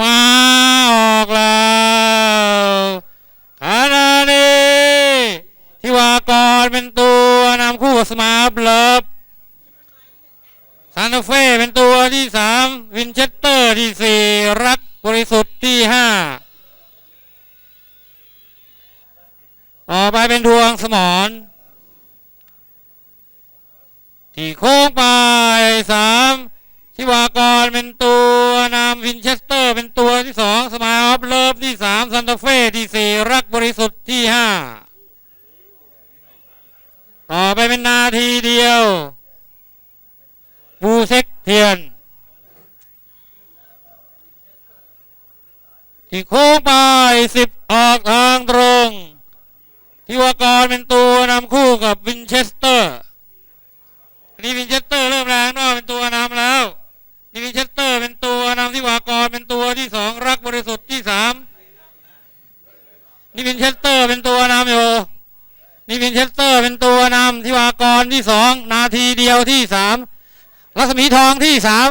มาออกแล้วขณะนี้ที่วากรเป็นตัวนำคู่กับสมาร์บเลิฟซานตเฟ่เป็นตัวที่สามวินเชสเตอร์ที่สี่รักบริสุทธิ์ที่ห้าต่อไปเป็นดวงสมอนที่โค้งไป เป็นนาทีเดียวบูเซ็กเทียนที่โค้งไปสิบออกทางตรงทิวากรเป็นตัวนำคู่กับวินเชสเตอร์อันนี้วินเชสเตอร์เริ่มแรงนอกเป็นตัวนำแล้วนี่วินเชสเตอร์เป็นตัวนำทิวากรเป็นตัวที่สองรักบริสุทธิ์ที่สามนี่วินเชสเตอร์เป็นตัวนำอยู่ นี่วินเชสเตอร์เป็นตัวนำทิวากร ที่สองนาทีเดียวที่สามรัศมีทองที่สาม